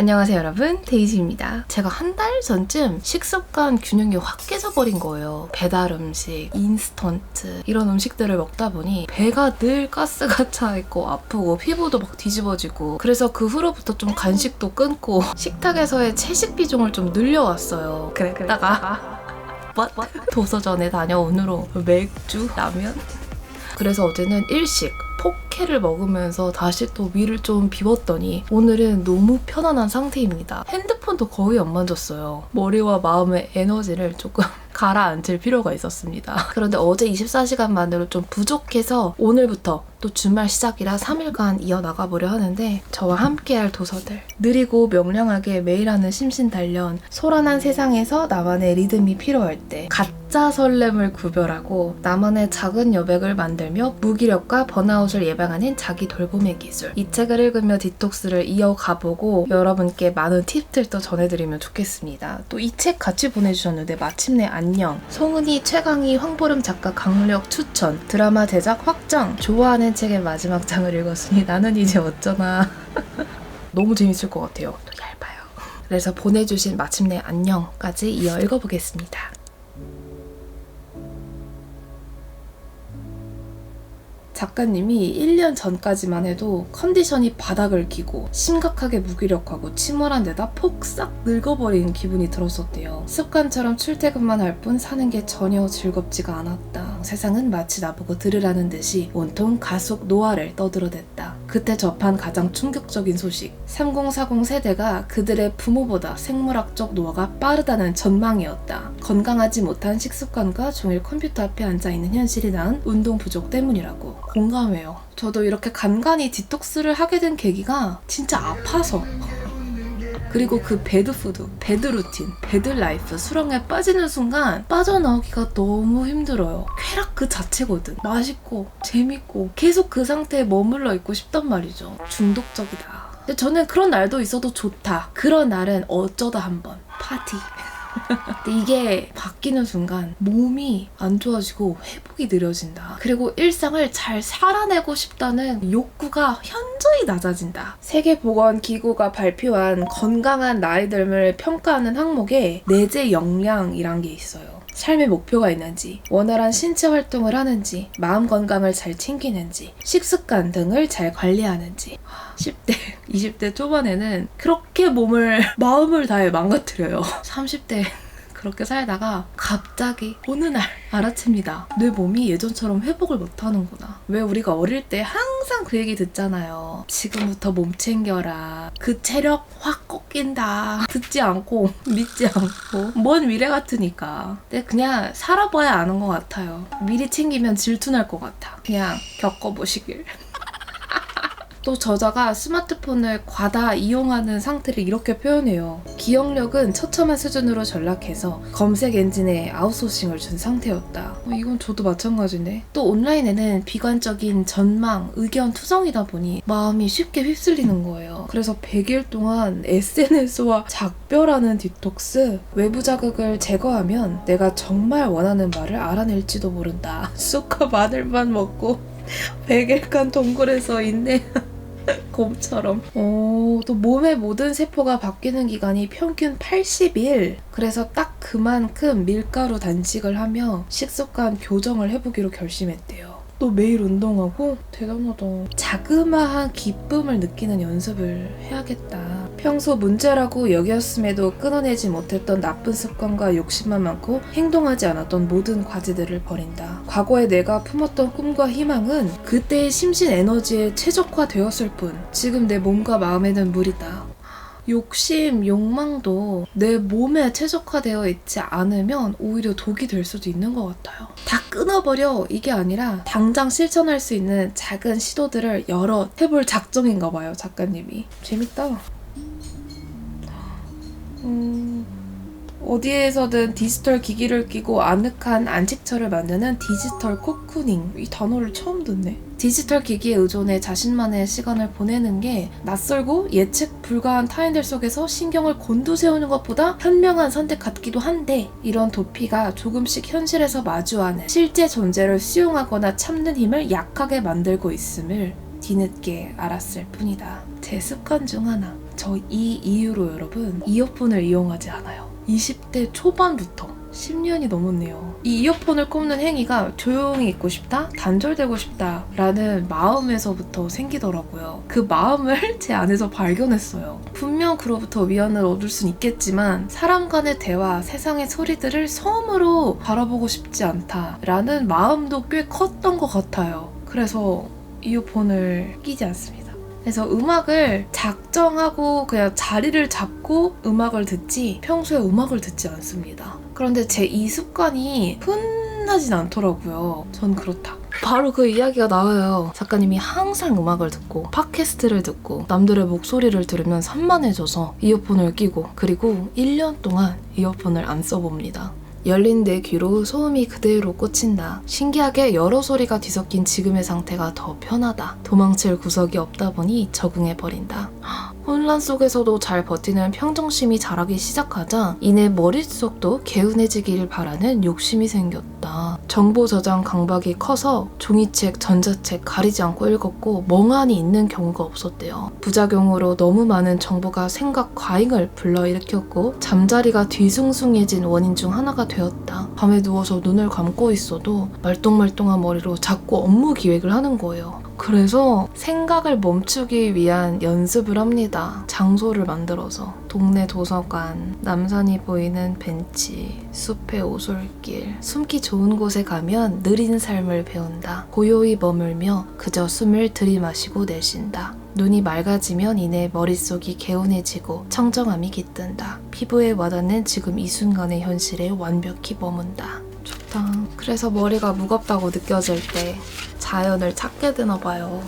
안녕하세요 여러분. 데이지입니다. 제가 한 달 전쯤 식습관 균형이 확 깨져버린 거예요. 배달 음식, 인스턴트 이런 음식들을 먹다 보니 배가 늘 가스가 차 있고 아프고 피부도 막 뒤집어지고 그래서 그 후로부터 좀 간식도 끊고 식탁에서의 채식 비중을 좀 늘려왔어요. 그래 그래. 다가 도서전에 다녀온 후로 맥주, 라면. 그래서 어제는 일식 포케를 먹으면서 다시 또 위를 좀 비웠더니 오늘은 너무 편안한 상태입니다. 핸드폰도 거의 안 만졌어요. 머리와 마음의 에너지를 조금 가라앉힐 필요가 있었습니다. 그런데 어제 24시간만으로 좀 부족해서 오늘부터 또 주말 시작이라 3일간 이어나가 보려 하는데 저와 함께할 도서들 느리고 명량하게 매일 하는 심신단련 소란한 세상에서 나만의 리듬이 필요할 때 가짜 설렘을 구별하고 나만의 작은 여백을 만들며 무기력과 번아웃을 예방하는 자기 돌봄의 기술 이 책을 읽으며 디톡스를 이어가보고 여러분께 많은 팁들도 전해드리면 좋겠습니다. 또 이 책 같이 보내주셨는데 마침내 안녕 송은이, 최강희, 황보름 작가 강력 추천 드라마 제작 확정 좋아하는 책의 마지막 장을 읽었으니 나는 이제 어쩌나 너무 재밌을 것 같아요. 또 얇아요. 그래서 보내주신 마침내 안녕까지 이어 읽어보겠습니다. 작가님이 1년 전까지만 해도 컨디션이 바닥을 기고 심각하게 무기력하고 침울한 데다 폭삭 늙어버린 기분이 들었었대요. 습관처럼 출퇴근만 할 뿐 사는 게 전혀 즐겁지가 않았다. 세상은 마치 나보고 들으라는 듯이 온통 가속 노화를 떠들어댔다. 그때 접한 가장 충격적인 소식. 3040 세대가 그들의 부모보다 생물학적 노화가 빠르다는 전망이었다. 건강하지 못한 식습관과 종일 컴퓨터 앞에 앉아 있는 현실이 낳은 운동 부족 때문이라고. 공감해요. 저도 이렇게 간간히 디톡스를 하게 된 계기가 진짜 아파서. 그리고 그 배드푸드, 배드루틴, 배드라이프 수렁에 빠지는 순간 빠져나오기가 너무 힘들어요. 쾌락 그 자체거든. 맛있고 재밌고 계속 그 상태에 머물러 있고 싶단 말이죠. 중독적이다. 근데 저는 그런 날도 있어도 좋다. 그런 날은 어쩌다 한번 파티. 근데 이게 바뀌는 순간 몸이 안 좋아지고 회복이 느려진다. 그리고 일상을 잘 살아내고 싶다는 욕구가 현저히 낮아진다. 세계보건기구가 발표한 건강한 나이 듦을 평가하는 항목에 내재 역량이란 게 있어요. 삶의 목표가 있는지, 원활한 신체 활동을 하는지, 마음 건강을 잘 챙기는지, 식습관 등을 잘 관리하는지. 10대, 20대 초반에는 그렇게 몸을, 마음을 다해 망가뜨려요. 30대 그렇게 살다가 갑자기 어느 날 알아챕니다. 내 몸이 예전처럼 회복을 못하는구나. 왜 우리가 어릴 때 항상 그 얘기 듣잖아요. 지금부터 몸 챙겨라. 그 체력 확 꺾인다. 듣지 않고 믿지 않고 먼 미래 같으니까. 근데 그냥 살아봐야 아는 것 같아요. 미리 챙기면 질투날 것 같아. 그냥 겪어보시길. 또 저자가 스마트폰을 과다 이용하는 상태를 이렇게 표현해요. 기억력은 처참한 수준으로 전락해서 검색 엔진에 아웃소싱을 준 상태였다. 어, 이건 저도 마찬가지네. 또 온라인에는 비관적인 전망, 의견 투성이다 보니 마음이 쉽게 휩쓸리는 거예요. 그래서 100일 동안 SNS와 작별하는 디톡스, 외부 자극을 제거하면 내가 정말 원하는 말을 알아낼지도 모른다. 쑥과 마늘만 먹고 100일간 동굴에서 있네. 곰처럼. 오, 또 몸의 모든 세포가 바뀌는 기간이 평균 80일. 그래서 딱 그만큼 밀가루 단식을 하며 식습관 교정을 해보기로 결심했대요. 또 매일 운동하고 대단하다. 자그마한 기쁨을 느끼는 연습을 해야겠다. 평소 문제라고 여겼음에도 끊어내지 못했던 나쁜 습관과 욕심만 많고 행동하지 않았던 모든 과제들을 버린다. 과거에 내가 품었던 꿈과 희망은 그때의 심신 에너지에 최적화되었을 뿐 지금 내 몸과 마음에는 무리다. 욕심, 욕망도 내 몸에 최적화되어 있지 않으면 오히려 독이 될 수도 있는 것 같아요. 다 끊어버려 이게 아니라 당장 실천할 수 있는 작은 시도들을 여러 해볼 작정인가 봐요, 작가님이. 재밌다. 음, 어디에서든 디지털 기기를 끼고 아늑한 안식처를 만드는 디지털 코쿠닝. 이 단어를 처음 듣네. 디지털 기기에 의존해 자신만의 시간을 보내는 게 낯설고 예측 불가한 타인들 속에서 신경을 곤두세우는 것보다 현명한 선택 같기도 한데 이런 도피가 조금씩 현실에서 마주하는 실제 존재를 수용하거나 참는 힘을 약하게 만들고 있음을 뒤늦게 알았을 뿐이다. 제 습관 중 하나. 저 이 이유로 여러분 이어폰을 이용하지 않아요. 20대 초반부터 10년이 넘었네요. 이 이어폰을 꼽는 행위가 조용히 있고 싶다, 단절되고 싶다 라는 마음에서부터 생기더라고요. 그 마음을 제 안에서 발견했어요. 분명 그로부터 위안을 얻을 순 있겠지만 사람 간의 대화, 세상의 소리들을 처음으로 바라보고 싶지 않다 라는 마음도 꽤 컸던 것 같아요. 그래서 이어폰을 끼지 않습니다. 그래서 음악을 작정하고 그냥 자리를 잡고 음악을 듣지 평소에 음악을 듣지 않습니다. 그런데 제 이 습관이 흔하진 않더라고요. 전 그렇다. 바로 그 이야기가 나와요. 작가님이 항상 음악을 듣고 팟캐스트를 듣고 남들의 목소리를 들으면 산만해져서 이어폰을 끼고 그리고 1년 동안 이어폰을 안 써봅니다. 열린 내 귀로 소음이 그대로 꽂힌다. 신기하게 여러 소리가 뒤섞인 지금의 상태가 더 편하다. 도망칠 구석이 없다 보니 적응해버린다. 혼란 속에서도 잘 버티는 평정심이 자라기 시작하자 이내 머릿속도 개운해지기를 바라는 욕심이 생겼다. 정보 저장 강박이 커서 종이책, 전자책 가리지 않고 읽었고 멍하니 있는 경우가 없었대요. 부작용으로 너무 많은 정보가 생각 과잉을 불러일으켰고 잠자리가 뒤숭숭해진 원인 중 하나가 되었다. 밤에 누워서 눈을 감고 있어도 말똥말똥한 머리로 자꾸 업무 기획을 하는 거예요. 그래서 생각을 멈추기 위한 연습을 합니다. 장소를 만들어서. 동네 도서관, 남산이 보이는 벤치, 숲의 오솔길, 숨기 좋은 곳에 가면 느린 삶을 배운다. 고요히 머물며 그저 숨을 들이마시고 내쉰다. 눈이 맑아지면 이내 머릿속이 개운해지고 청정함이 깃든다. 피부에 와닿는 지금 이 순간의 현실에 완벽히 머문다. 좋다. 그래서 머리가 무겁다고 느껴질 때 자연을 찾게 되나 봐요.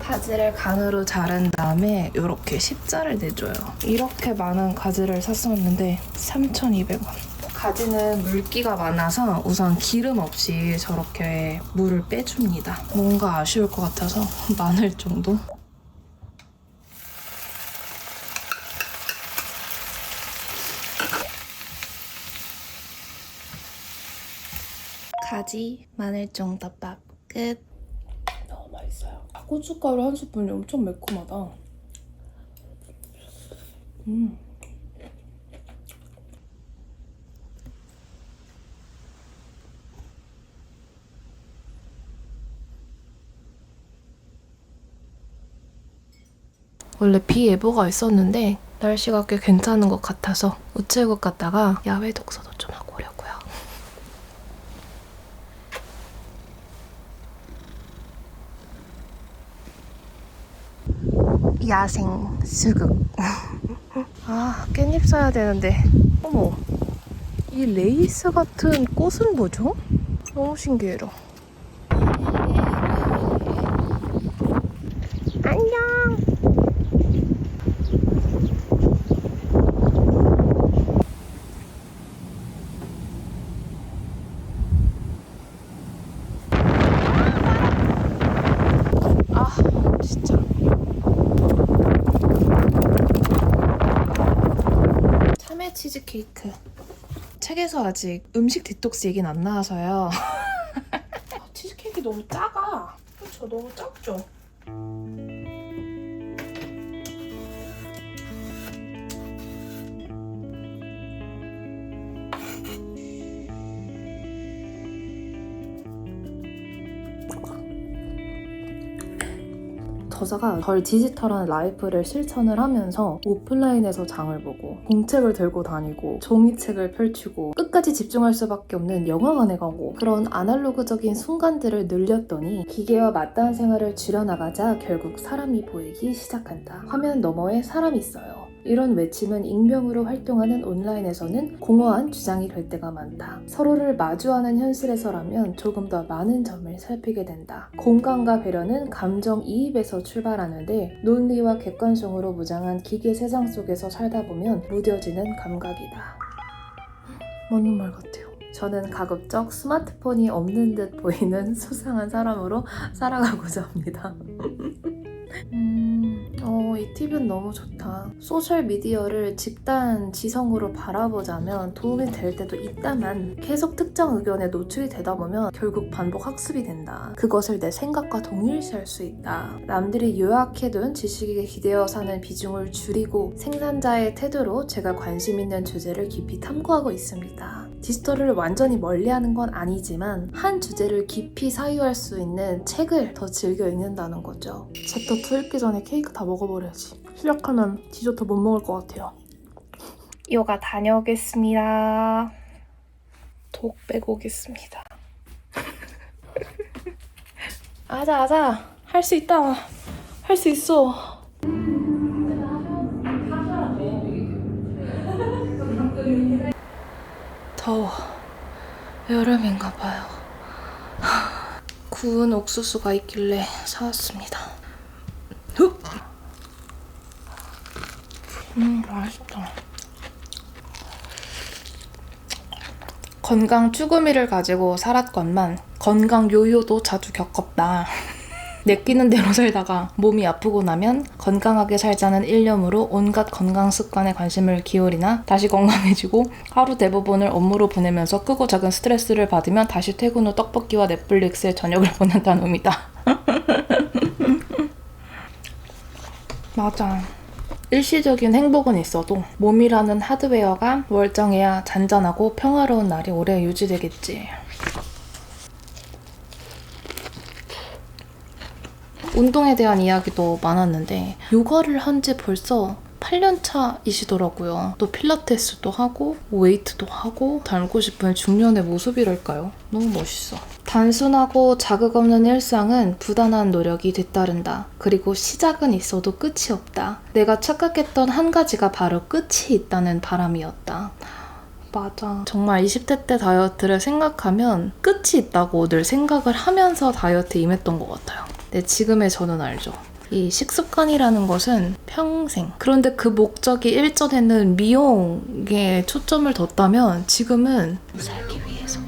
가지를 간으로 자른 다음에 이렇게 십자를 내줘요. 이렇게 많은 가지를 샀었는데 3,200원. 가지는 물기가 많아서 우선 기름 없이 저렇게 물을 빼줍니다. 뭔가 아쉬울 것 같아서 마늘 정도? 가지 마늘종 덮밥 끝. 너무 맛있어요. 고춧가루 한 스푼이 엄청 매콤하다. 음. 원래 비 예보가 있었는데 날씨가 꽤 괜찮은 것 같아서 우체국 갔다가 야외 독서도 좀 하고 오려고요. 야생 수국. 아, 깻잎 사야 되는데. 어머. 이 레이스 같은 꽃은 뭐죠? 너무 신기해요. 안녕. 아, 진짜. 참외 치즈케이크. 책에서 아직 음식 디톡스 얘기는 안 나와서요. 아, 치즈케이크 너무 작아. 그렇죠, 너무 작죠. 저자가 덜 디지털한 라이프를 실천을 하면서 오프라인에서 장을 보고 공책을 들고 다니고 종이책을 펼치고 끝까지 집중할 수밖에 없는 영화관에 가고 그런 아날로그적인 순간들을 늘렸더니 기계와 맞닿은 생활을 줄여나가자 결국 사람이 보이기 시작한다. 화면 너머에 사람이 있어요. 이런 외침은 익명으로 활동하는 온라인에서는 공허한 주장이 될 때가 많다. 서로를 마주하는 현실에서라면 조금 더 많은 점을 살피게 된다. 공감과 배려는 감정 이입에서 출발하는데 논리와 객관성으로 무장한 기계 세상 속에서 살다 보면 무뎌지는 감각이다. 맞는 말 같아요. 저는 가급적 스마트폰이 없는 듯 보이는 수상한 사람으로 살아가고자 합니다. 음, 어, 이 팁은 너무 좋다. 소셜미디어를 집단 지성으로 바라보자면 도움이 될 때도 있다만 계속 특정 의견에 노출이 되다 보면 결국 반복 학습이 된다. 그것을 내 생각과 동일시할 수 있다. 남들이 요약해둔 지식에 기대어 사는 비중을 줄이고 생산자의 태도로 제가 관심 있는 주제를 깊이 탐구하고 있습니다. 디지털을 완전히 멀리하는 건 아니지만 한 주제를 깊이 사유할 수 있는 책을 더 즐겨 읽는다는 거죠. 챕터 2 읽기 전에 케이크 다 먹어버려야지. 시작하면 디저트 못 먹을 것 같아요. 요가 다녀오겠습니다. 독 빼고 오겠습니다. 아자 아자 할 수 있다. 할 수 있어. 더워. 여름인가 봐요. 구운 옥수수가 있길래 사왔습니다. 후! 음, 맛있다. 건강 쭈구미를 가지고 살았건만 건강 요요도 자주 겪었다. 내끼는 대로 살다가 몸이 아프고 나면 건강하게 살자는 일념으로 온갖 건강 습관에 관심을 기울이나 다시 건강해지고 하루 대부분을 업무로 보내면서 크고 작은 스트레스를 받으면 다시 퇴근 후 떡볶이와 넷플릭스에 저녁을 보낸다는 놈이다. 맞아. 일시적인 행복은 있어도 몸이라는 하드웨어가 멀쩡해야 잔잔하고 평화로운 날이 오래 유지되겠지. 운동에 대한 이야기도 많았는데 요가를 한 지 벌써 8년 차이시더라고요. 또 필라테스도 하고 웨이트도 하고 닮고 싶은 중년의 모습이랄까요? 너무 멋있어. 단순하고 자극 없는 일상은 부단한 노력이 뒤따른다. 그리고 시작은 있어도 끝이 없다. 내가 착각했던 한 가지가 바로 끝이 있다는 바람이었다. 맞아. 정말 20대 때 다이어트를 생각하면 끝이 있다고 늘 생각을 하면서 다이어트에 임했던 것 같아요. 근데 지금의 저는 알죠. 이 식습관이라는 것은 평생. 그런데 그 목적이 일전에는 미용에 초점을 뒀다면 지금은 살기 위해서.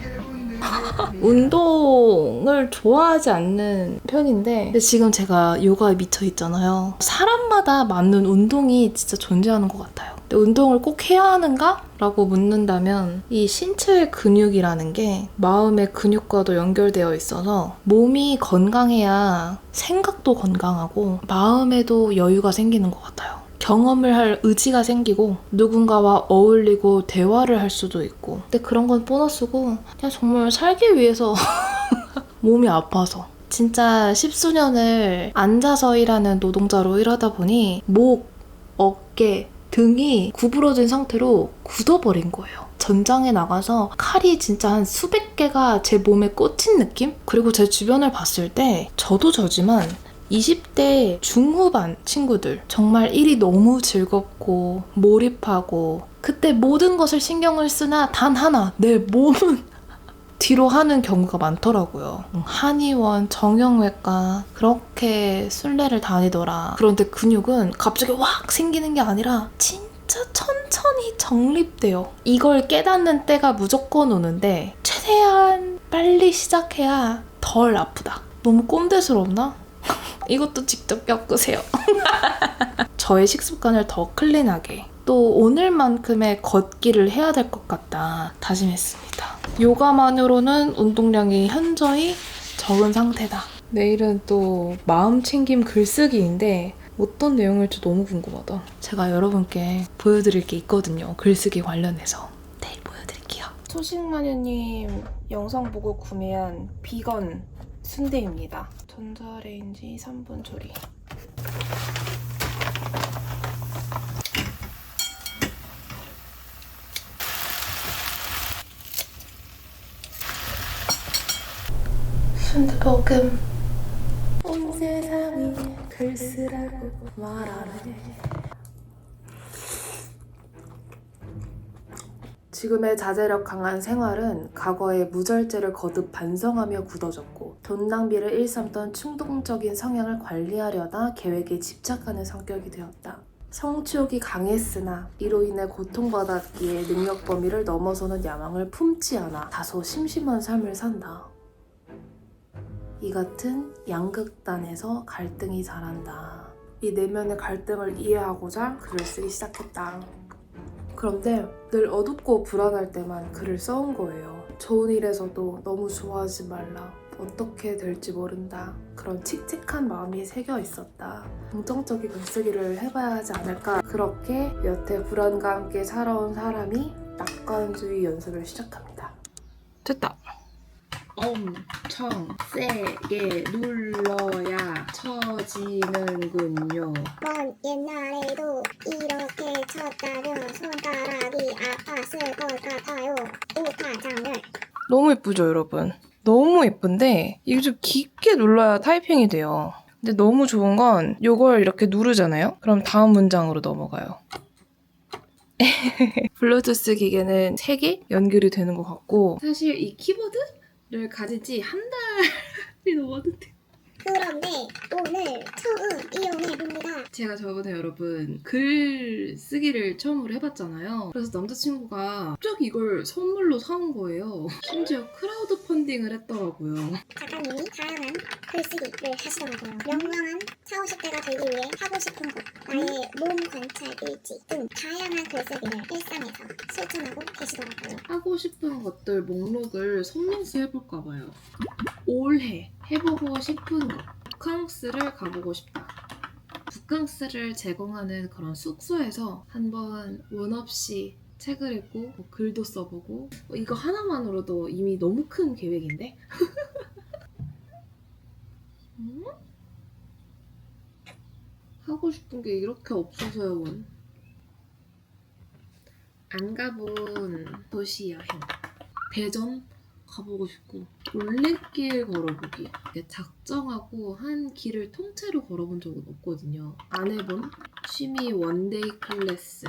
운동을 좋아하지 않는 편인데 근데 지금 제가 요가에 미쳐 있잖아요. 사람마다 맞는 운동이 진짜 존재하는 것 같아요. 운동을 꼭 해야 하는가? 라고 묻는다면 이 신체의 근육이라는 게 마음의 근육과도 연결되어 있어서 몸이 건강해야 생각도 건강하고 마음에도 여유가 생기는 것 같아요. 경험을 할 의지가 생기고 누군가와 어울리고 대화를 할 수도 있고 근데 그런 건 보너스고 그냥 정말 살기 위해서 몸이 아파서 진짜 십수년을 앉아서 일하는 노동자로 일하다 보니 목, 어깨, 등이 구부러진 상태로 굳어버린 거예요. 전장에 나가서 칼이 진짜 한 수백 개가 제 몸에 꽂힌 느낌? 그리고 제 주변을 봤을 때 저도 저지만 20대 중후반 친구들 정말 일이 너무 즐겁고 몰입하고 그때 모든 것을 신경을 쓰나 단 하나 내 몸은 뒤로 하는 경우가 많더라고요. 한의원, 정형외과 그렇게 순례를 다니더라. 그런데 근육은 갑자기 확 생기는 게 아니라 진짜 천천히 정립돼요. 이걸 깨닫는 때가 무조건 오는데 최대한 빨리 시작해야 덜 아프다. 너무 꼰대스럽나? 이것도 직접 겪으세요. 저의 식습관을 더 클린하게 또 오늘만큼의 걷기를 해야 될 것 같다 다짐했습니다. 요가만으로는 운동량이 현저히 적은 상태다. 내일은 또 마음 챙김 글쓰기인데 어떤 내용일지 너무 궁금하다. 제가 여러분께 보여드릴 게 있거든요. 글쓰기 관련해서. 내일 보여드릴게요. 초식마녀님 영상 보고 구매한 비건 순대입니다. 전자레인지 3분 조리. 순대볶음 온 세상이 글 쓰라고 말하네 지금의 자제력 강한 생활은 과거의 무절제를 거듭 반성하며 굳어졌고 돈 낭비를 일삼던 충동적인 성향을 관리하려다 계획에 집착하는 성격이 되었다. 성취욕이 강했으나 이로 인해 고통받았기에 능력 범위를 넘어서는 야망을 품지 않아 다소 심심한 삶을 산다. 이 같은 양극단에서 갈등이 자란다. 이 내면의 갈등을 이해하고자 글을 쓰기 시작했다. 그런데 늘 어둡고 불안할 때만 글을 써온 거예요. 좋은 일에서도 너무 좋아하지 말라. 어떻게 될지 모른다. 그런 칙칙한 마음이 새겨 있었다. 긍정적인 글쓰기를 해봐야 하지 않을까. 그렇게 여태 불안과 함께 살아온 사람이 낙관주의 연습을 시작합니다. 됐다. 엄청 세게 눌러야 처지는군요. 먼 옛날에도 이렇게 쳤다면 손가락이 아팠을 것 같아요. 오타장을 너무 예쁘죠, 여러분? 너무 예쁜데 이게 좀 깊게 눌러야 타이핑이 돼요. 근데 너무 좋은 건 이걸 이렇게 누르잖아요? 그럼 다음 문장으로 넘어가요. 블루투스 기계는 3개 연결이 되는 것 같고 사실 이 키보드 를 가진 지 한 달이 넘었는데 그런데 오늘 처음 이용해 봅니다. 제가 저번에 여러분 글 쓰기를 처음으로 해봤잖아요. 그래서 남자친구가 갑자기 이걸 선물로 사온 거예요. 심지어 크라우드 펀딩을 했더라고요. 작가님이 다양한 글쓰기를 하시더라고요. 명랑한 4, 50대가 되기 위해 하고 싶은 것, 나의 몸 관찰 일지 등 다양한 글쓰기를 일상에서 실천하고 계시더라고요. 하고 싶은 것들 목록을 손민수 해볼까 봐요. 올해 해보고 싶은 것. 북캉스를 가보고 싶다. 북캉스를 제공하는 그런 숙소에서 한번 원 없이 책을 읽고 뭐 글도 써보고 어, 이거 하나만으로도 이미 너무 큰 계획인데? 음? 하고 싶은 게 이렇게 없어서요. 안 가본 도시 여행. 대전 가보고 싶고 올레길 걸어보기. 작정하고 한 길을 통째로 걸어본 적은 없거든요. 안 해본 취미 원데이 클래스.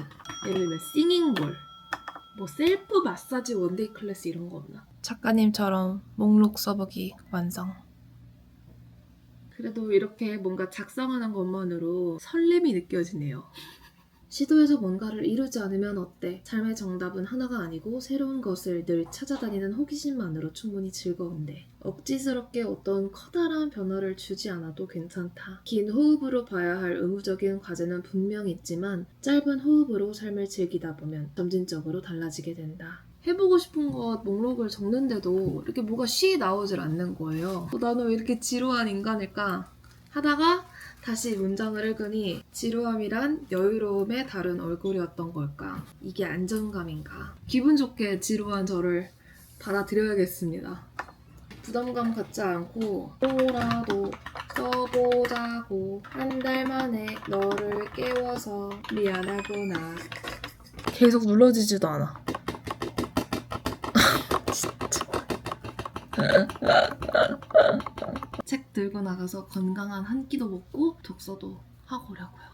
예를 들면 싱잉볼. 뭐 셀프 마사지 원데이 클래스 이런 거 없나? 작가님처럼 목록 써보기 완성. 그래도 이렇게 뭔가 작성하는 것만으로 설렘이 느껴지네요 시도해서 뭔가를 이루지 않으면 어때? 삶의 정답은 하나가 아니고 새로운 것을 늘 찾아다니는 호기심만으로 충분히 즐거운데 억지스럽게 어떤 커다란 변화를 주지 않아도 괜찮다. 긴 호흡으로 봐야 할 의무적인 과제는 분명 있지만 짧은 호흡으로 삶을 즐기다 보면 점진적으로 달라지게 된다. 해보고 싶은 것 목록을 적는데도 이렇게 뭐가 시 나오질 않는 거예요. 어, 나는 왜 이렇게 지루한 인간일까? 하다가 다시 문장을 읽으니 지루함이란 여유로움의 다른 얼굴이었던 걸까? 이게 안정감인가? 기분 좋게 지루한 저를 받아들여야겠습니다. 부담감 갖지 않고 뭐라도 써보자고 한 달 만에 너를 깨워서 미안하구나 계속 눌러지지도 않아 책 들고 나가서 건강한 한 끼도 먹고 독서도 하고 오려고요.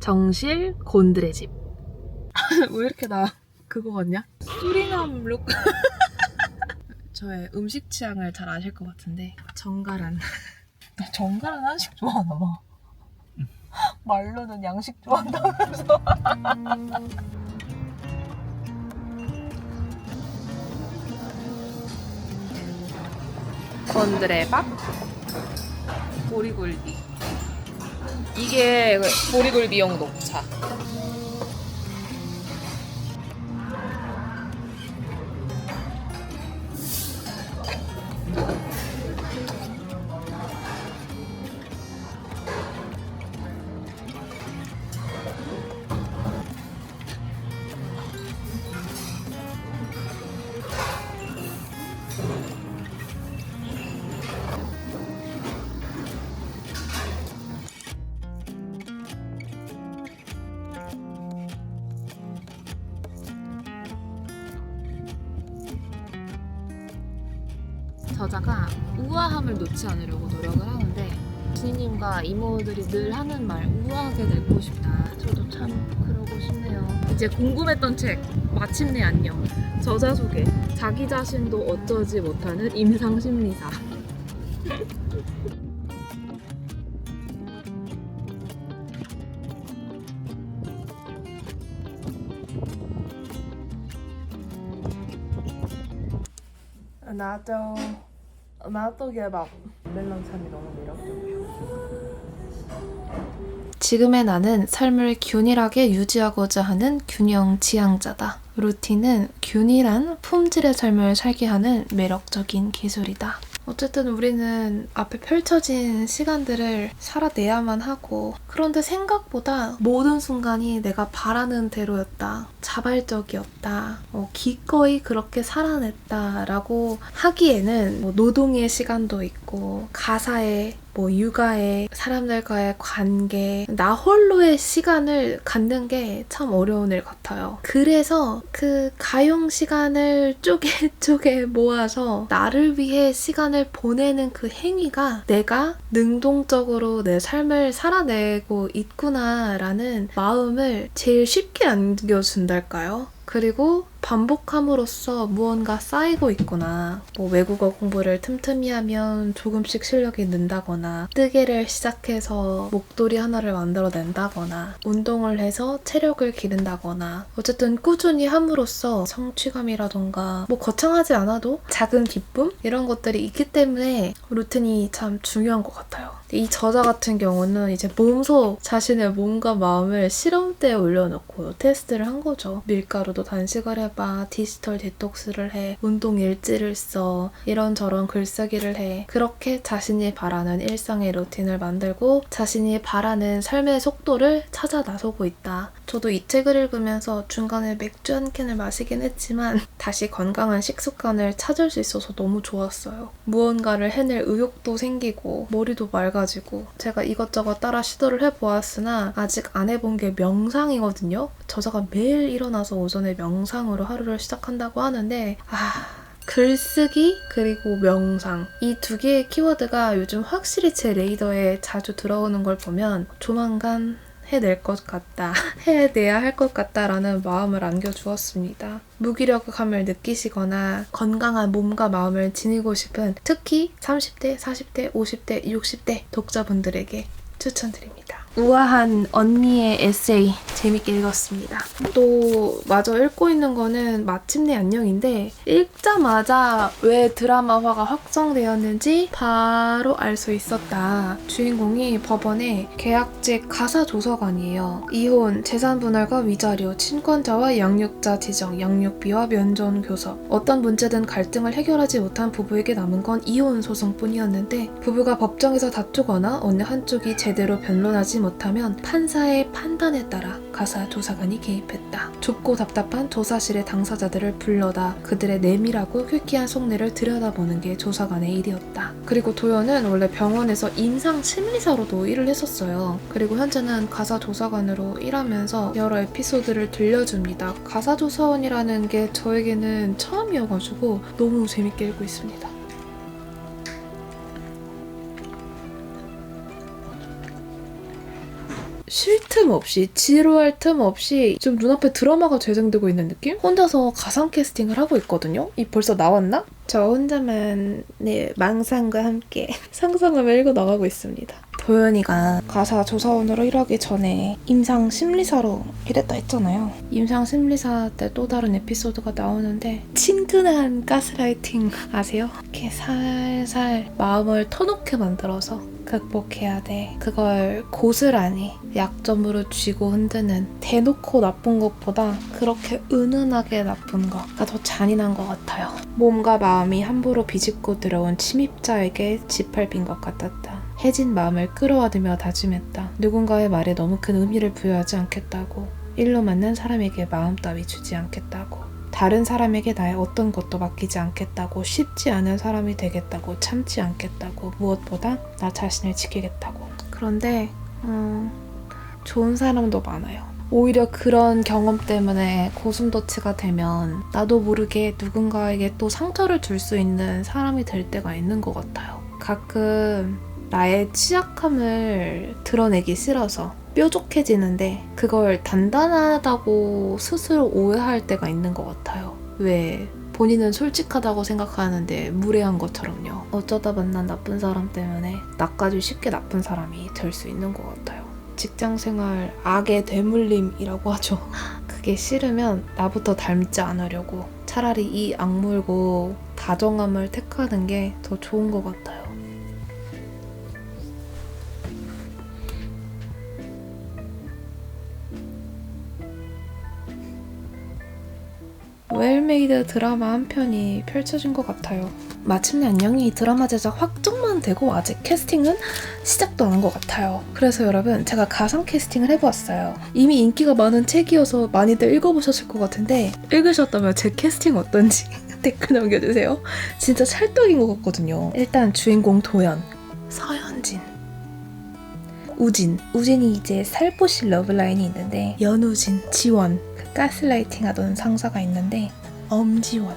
정실 곤드레 집. 왜 이렇게 나 그거 같냐? 수리남 룩. 저의 음식 취향을 잘 아실 것 같은데 정갈한. 나 정갈한 한식 좋아하나 봐. 말로는 양식 좋아한다면서. 곤드레밥, 보리굴비. 이게 보리굴비용 녹차. 저자가 우아함을 놓지 않으려고 노력을 하는데 지님과 이모들이 늘 하는 말 우아하게 늙고 싶다. 저도 참 그러고 싶네요. 이제 궁금했던 책 마침내 안녕. 저자 소개. 자기 자신도 어쩌지 못하는 임상 심리사. 나도 나도 걔막 멜론참이 너무 매력적이야. 지금의 나는 삶을 균일하게 유지하고자 하는 균형 지향자다. 루틴은 균일한 품질의 삶을 살게 하는 매력적인 기술이다. 어쨌든 우리는 앞에 펼쳐진 시간들을 살아내야만 하고 그런데 생각보다 모든 순간이 내가 바라는 대로였다. 자발적이었다. 어, 기꺼이 그렇게 살아냈다라고 하기에는 뭐 노동의 시간도 있고 가사의 뭐 육아에 사람들과의 관계 나 홀로의 시간을 갖는 게 참 어려운 일 같아요. 그래서 그 가용 시간을 쪼개 쪼개 모아서 나를 위해 시간을 보내는 그 행위가 내가 능동적으로 내 삶을 살아내고 있구나라는 마음을 제일 쉽게 안겨준달까요? 그리고 반복함으로써 무언가 쌓이고 있구나. 뭐 외국어 공부를 틈틈이 하면 조금씩 실력이 는다거나, 뜨개를 시작해서 목도리 하나를 만들어낸다거나, 운동을 해서 체력을 기른다거나, 어쨌든 꾸준히 함으로써 성취감이라던가, 뭐 거창하지 않아도 작은 기쁨? 이런 것들이 있기 때문에 루틴이 참 중요한 것 같아요. 이 저자 같은 경우는 이제 몸소 자신의 몸과 마음을 실험대에 올려놓고 테스트를 한 거죠. 밀가루도 단식을 해봐, 디지털 디톡스를 해, 운동 일지를 써, 이런저런 글쓰기를 해. 그렇게 자신이 바라는 일상의 루틴을 만들고 자신이 바라는 삶의 속도를 찾아 나서고 있다. 저도 이 책을 읽으면서 중간에 맥주 한 캔을 마시긴 했지만 다시 건강한 식습관을 찾을 수 있어서 너무 좋았어요. 무언가를 해낼 의욕도 생기고 머리도 맑아지고 제가 이것저것 따라 시도를 해보았으나 아직 안 해본 게 명상이거든요. 저자가 매일 일어나서 오전에 명상 으로 하루를 시작한다고 하는데 아 글쓰기 그리고 명상 이 두 개의 키워드가 요즘 확실히 제 레이더에 자주 들어오는 걸 보면 조만간 해낼 것 같다. 해내야 할 것 같다라는 마음을 안겨주었습니다. 무기력감을 느끼시거나 건강한 몸과 마음을 지니고 싶은 특히 30대, 40대, 50대, 60대 독자분들에게 추천드립니다. 우아한 언니의 에세이 재밌게 읽었습니다. 또 마저 읽고 있는 거는 마침내 안녕인데 읽자마자 왜 드라마화가 확정되었는지 바로 알 수 있었다. 주인공이 법원의 계약직 가사 조서관이에요. 이혼, 재산 분할과 위자료, 친권자와 양육자 지정, 양육비와 면전 교섭. 어떤 문제든 갈등을 해결하지 못한 부부에게 남은 건 이혼 소송뿐이었는데 부부가 법정에서 다투거나 어느 한쪽이 제대로 변론하지 못하면 판사의 판단에 따라 가사 조사관이 개입했다. 좁고 답답한 조사실의 당사자들을 불러다 그들의 내밀하고 퀴퀴한 속내를 들여다보는 게 조사관의 일이었다. 그리고 도연은 원래 병원에서 임상 심리사로도 일을 했었어요. 그리고 현재는 가사 조사관으로 일하면서 여러 에피소드를 들려줍니다. 가사 조사원이라는 게 저에게는 처음이어가지고 너무 재밌게 읽고 있습니다. 쉴 틈 없이 지루할 틈 없이 좀 눈앞에 드라마가 재생되고 있는 느낌? 혼자서 가상 캐스팅을 하고 있거든요. 이 벌써 나왔나? 저 혼자만 네 망상과 함께 상상을 읽어 나가고 있습니다. 도연이가 가사 조사원으로 일하기 전에 임상 심리사로 일했다 했잖아요. 임상 심리사 때 또 다른 에피소드가 나오는데 친근한 가스라이팅 아세요? 이렇게 살살 마음을 터놓게 만들어서 극복해야 돼. 그걸 고스란히 약점으로 쥐고 흔드는 대놓고 나쁜 것보다 그렇게 은은하게 나쁜 거가 더 잔인한 것 같아요. 몸과 마음이 함부로 비집고 들어온 침입자에게 짓밟힌 것 같았다. 해진 마음을 끌어안으며 다짐했다. 누군가의 말에 너무 큰 의미를 부여하지 않겠다고. 일로 만난 사람에게 마음 따위 주지 않겠다고. 다른 사람에게 나의 어떤 것도 맡기지 않겠다고 쉽지 않은 사람이 되겠다고 참지 않겠다고 무엇보다 나 자신을 지키겠다고. 그런데 음, 좋은 사람도 많아요. 오히려 그런 경험 때문에 고슴도치가 되면 나도 모르게 누군가에게 또 상처를 줄 수 있는 사람이 될 때가 있는 것 같아요. 가끔 나의 취약함을 드러내기 싫어서 뾰족해지는데 그걸 단단하다고 스스로 오해할 때가 있는 것 같아요. 왜 본인은 솔직하다고 생각하는데 무례한 것처럼요. 어쩌다 만난 나쁜 사람 때문에 나까지 쉽게 나쁜 사람이 될 수 있는 것 같아요. 직장 생활 악의 대물림이라고 하죠. 그게 싫으면 나부터 닮지 않으려고 차라리 이 악물고 다정함을 택하는 게 더 좋은 것 같아요. 웰메이드 드라마 한 편이 펼쳐진 것 같아요. 마침내 안녕히 드라마 제작 확정만 되고 아직 캐스팅은 시작도 안 한 것 같아요. 그래서 여러분 제가 가상 캐스팅을 해보았어요. 이미 인기가 많은 책이어서 많이들 읽어보셨을 것 같은데 읽으셨다면 제 캐스팅 어떤지 댓글 남겨주세요. 진짜 찰떡인 것 같거든요. 일단 주인공 도연, 서현진, 우진. 우진이 이제 살포시 러브라인이 있는데 연우진, 지원, 그 가스라이팅 하던 상사가 있는데 엄지원.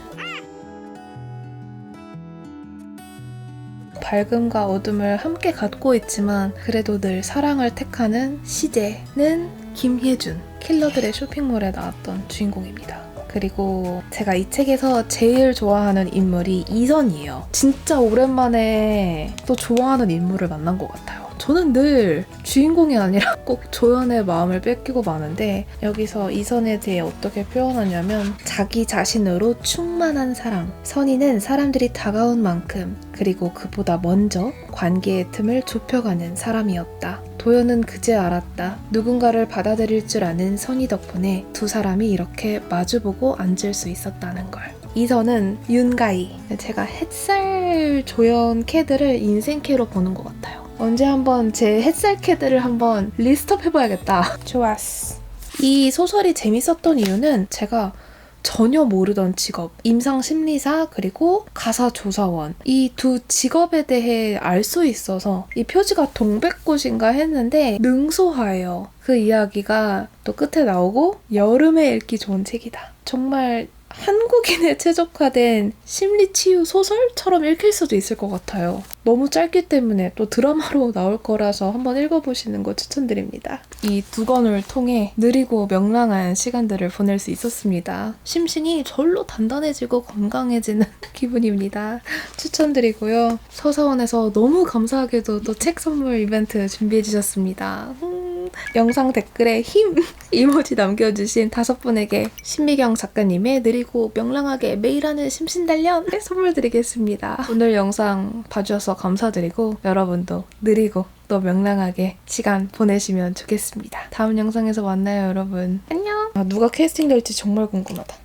밝음과 어둠을 함께 갖고 있지만 그래도 늘 사랑을 택하는 시제는 김혜준. 킬러들의 쇼핑몰에 나왔던 주인공입니다. 그리고 제가 이 책에서 제일 좋아하는 인물이 이선이에요. 진짜 오랜만에 또 좋아하는 인물을 만난 것 같아요. 저는 늘 주인공이 아니라 꼭 조연의 마음을 뺏기고 마는데 여기서 이선에 대해 어떻게 표현하냐면 자기 자신으로 충만한 사람. 선이는 사람들이 다가온 만큼 그리고 그보다 먼저 관계의 틈을 좁혀가는 사람이었다. 도연은 그제 알았다. 누군가를 받아들일 줄 아는 선이 덕분에 두 사람이 이렇게 마주보고 앉을 수 있었다는 걸. 이선은 윤가희. 제가 햇살 조연 캐드를 인생 캐로 보는 것 같아요. 언제 한번 제 햇살 캐드를 한번 리스트업 해봐야겠다. 좋았어. 이 소설이 재밌었던 이유는 제가 전혀 모르던 직업, 임상 심리사 그리고 가사 조사원 이 두 직업에 대해 알 수 있어서 이 표지가 동백꽃인가 했는데 능소화예요. 그 이야기가 또 끝에 나오고 여름에 읽기 좋은 책이다. 정말 한국인에 최적화된 심리 치유 소설처럼 읽힐 수도 있을 것 같아요. 너무 짧기 때문에 또 드라마로 나올 거라서 한번 읽어보시는 거 추천드립니다. 이 두 권을 통해 느리고 명랑한 시간들을 보낼 수 있었습니다. 심신이 절로 단단해지고 건강해지는 기분입니다. 추천드리고요. 서사원에서 너무 감사하게도 또 책 선물 이벤트 준비해 주셨습니다. 음, 영상 댓글에 힘 이모지 남겨주신 다섯 분에게 신미경 작가님의 느리고 명랑하게 매일 하는 심신단련 선물 드리겠습니다. 오늘 영상 봐주셔서 감사드리고 여러분도 느리고 또 명랑하게 시간 보내시면 좋겠습니다. 다음 영상에서 만나요, 여러분. 안녕. 아, 누가 캐스팅 될지 정말 궁금하다.